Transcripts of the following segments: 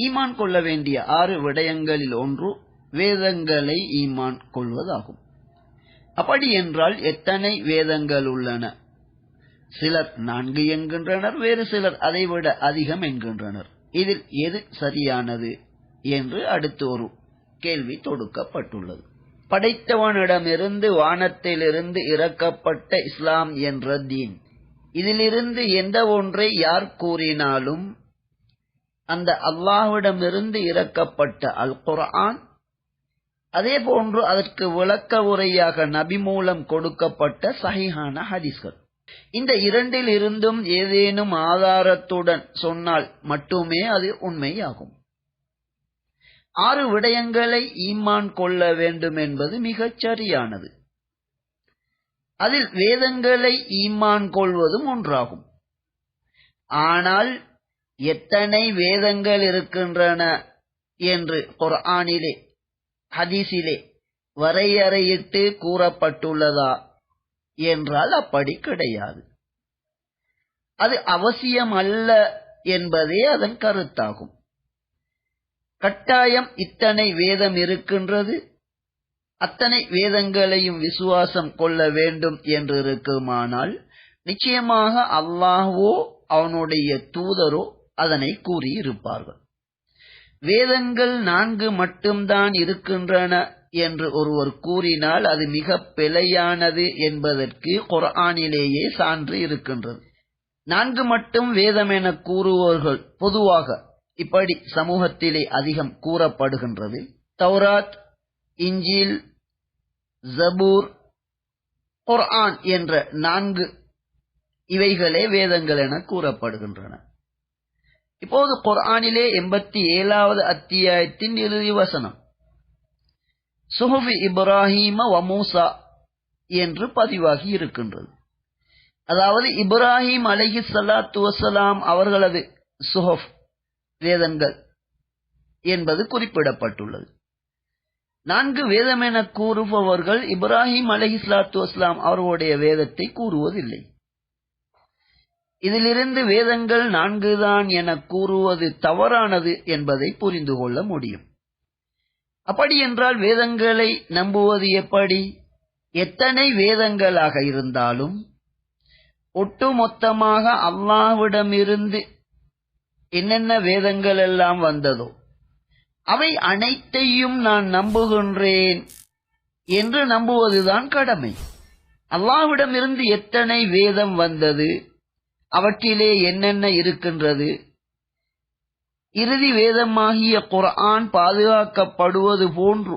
ஈமான் கொள்ள வேண்டிய ஆறு விடயங்களில் ஒன்று வேதங்களை ஈமான் கொள்வதாகும். அப்படி என்றால் எத்தனை வேதங்கள் உள்ளன? சிலர் நான்கு என்கின்றனர் வேறு சிலர் அதைவிட அதிகம் என்கின்றனர். இதில் எது சரியானது என்று அடுத்து ஒரு கேள்வி தொடுக்கப்பட்டுள்ளது. படைத்தவனிடமிருந்து வானத்திலிருந்து இறக்கப்பட்ட இஸ்லாம் என்ற தீன் இதிலிருந்து எந்த ஒன்றை யார் கூறினாலும் அந்த அல்லாஹ்விடமிருந்து இறக்கப்பட்ட அல் குர்ஆன் அதே போன்று அதற்கு விளக்க உரையாக நபி மூலம் கொடுக்கப்பட்ட சஹிஹான ஹதீஸ்கள். இந்த இரண்டில் இருந்தும் ஏதேனும் ஆதாரத்துடன் சொன்னால் மட்டுமே அது உண்மையாகும். ஆறு விடயங்களை ஈமான் கொள்ள வேண்டும் என்பது மிகச் சரியானது அதில் வேதங்களை ஈமான் கொள்வதும் ஒன்றாகும். ஆனால் எத்தனை வேதங்கள் இருக்கின்றன என்று குர்ஆனிலே ஹதீஸிலே வரையறையிட்டு கூறப்பட்டுள்ளதா என்றால் அப்படி கிடையாது. அது அவசியம் அல்ல என்பதே அதன் கருத்தாகும். கட்டாயம் இத்தனை வேதம் இருக்கின்றது அத்தனை வேதங்களையும் விசுவாசம் கொள்ள வேண்டும் என்று இருக்குமானால் நிச்சயமாக அல்லாஹ்வோ அவனுடைய தூதரோ அதனை கூறியிருப்பார்கள். வேதங்கள் நான்கு மட்டும்தான் இருக்கின்றன என்று ஒருவர் கூறினால் அது மிக பிழையானது என்பதற்கு குரானிலேயே சான்று இருக்கின்றது. நான்கு மட்டும் வேதம் என கூறுவோர்கள். பொதுவாக இப்படி சமூகத்திலே அதிகம் கூறப்படுகின்றது. தௌராத் இஞ்சில் ஜபூர் குர்ஆன் என்ற நான்கு இவைகளே வேதங்கள் என கூறப்படுகின்றன. இப்போது குர்ஆனிலே எண்பத்தி ஏழாவது அத்தியாயத்தின் இறுதி வசனம். சுஹபி இப்ராஹிம வமூசா என்று பதிவாகி இருக்கின்றது. அதாவது இப்ராஹிம் அலஹி சலாத்து வசலாம் அவர்களது சுஹப் வேதங்கள் என்பது குறிப்பிடப்பட்டுள்ளது. நான்கு வேதம் என கூறுபவர்கள் இப்ராஹிம் அலஹி சலாத்து வஸ்லாம் அவர்களுடைய வேதத்தை கூறுவதில்லை. இதிலிருந்து வேதங்கள் நான்குதான் என கூறுவது தவறானது என்பதை புரிந்து கொள்ள முடியும். அப்படியென்றால் வேதங்களை நம்புவது எப்படி? எத்தனை வேதங்களாக இருந்தாலும் ஒட்டுமொத்தமாக அல்லாவிடமிருந்து என்னென்ன வேதங்கள் எல்லாம் வந்ததோ அவை அனைத்தையும் நான் நம்புகின்றேன் என்று நம்புவதுதான் கடமை. அல்லாவிடமிருந்து எத்தனை வேதம் வந்தது? அவற்றிலே என்னென்ன இருக்கின்றது? இறுதி வேதமாகிய குர்ஆன் பாதுகாக்கப்படுவது போன்று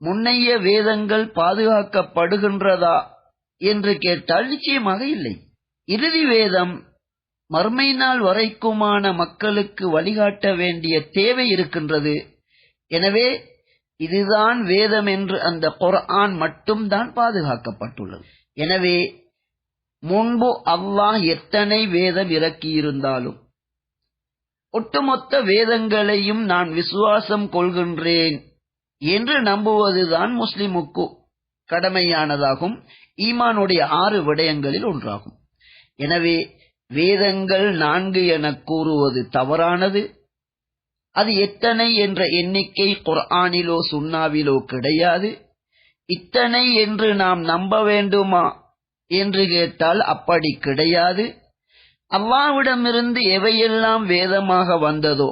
முன்னைய வேதங்கள் பாதுகாக்கப்படுகின்றதா என்று கேட்டால் நிச்சயமாக இல்லை. இறுதி வேதம் மர்மை நாள் வரைக்குமான மக்களுக்கு வழிகாட்ட வேண்டிய தேவை இருக்கின்றது. எனவே இதுதான் வேதம் என்று அந்த குர்ஆன் மட்டும்தான் பாதுகாக்கப்பட்டுள்ளது. எனவே முன்பு அல்லாஹ் எத்தனை வேதம் இறக்கியிருந்தாலும் ஒட்டுமொத்த வேதங்களையும் நான் விசுவாசம் கொள்கின்றேன் என்று நம்புவதுதான் முஸ்லிமுக்கு கடமையானதாகும் ஈமானுடைய ஆறு விடயங்களில் ஒன்றாகும். எனவே வேதங்கள் நான்கு என கூறுவது தவறானது அது எத்தனை என்ற எண்ணிக்கை குர்ஆனிலோ சுன்னாவிலோ கிடையாது. இத்தனை என்று நாம் நம்ப வேண்டுமா? என்று கேட்டால் அப்படி கிடையாது. அவ்வாவிடமிருந்து எவையெல்லாம் வேதமாக வந்ததோ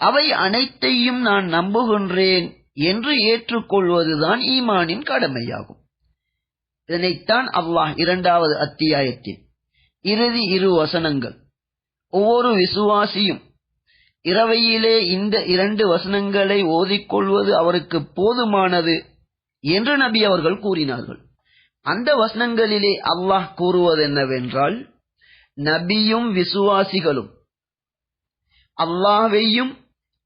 அவை அனைத்தையும் நான் நம்புகின்றேன் என்று ஏற்றுக்கொள்வதுதான் ஈமானின் கடமையாகும். இதனைத்தான் அல்லாஹ் இரண்டாவது அத்தியாயத்தில் இறுதி இரு வசனங்கள் ஒவ்வொரு விசுவாசியும் இரவையிலே இந்த இரண்டு வசனங்களை ஓதிக்கொள்வது அவருக்கு போதுமானது என்று நபி அவர்கள் கூறினார்கள். அந்த வசனங்களிலே அல்லாஹ் கூறுவது என்னவென்றால் நபியும் விசுவாசிகளும் அல்லாஹையும்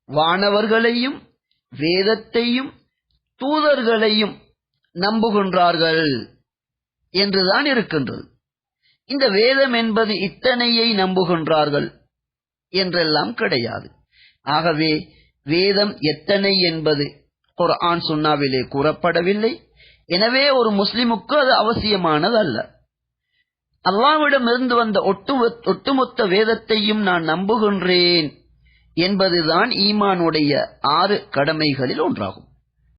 வானவர்களையும் வேதத்தையும் தூதர்களையும் நம்புகின்றார்கள் என்றுதான் இருக்கின்றது. இந்த வேதம் என்பது இத்தனையை நம்புகின்றார்கள் என்றெல்லாம் கிடையாது. ஆகவே வேதம் எத்தனை என்பது குர்ஆன் சுன்னாவிலே கூறப்படவில்லை. எனவே ஒரு முஸ்லிமுக்கு அது அவசியமானது அல்ல. அல்லாவிடம் இருந்து வந்த ஒட்டுமொத்த வேதத்தையும் நான் நம்புகின்றேன் என்பதுதான் ஈமானுடைய ஆறு கடமைகளில் ஒன்றாகும்.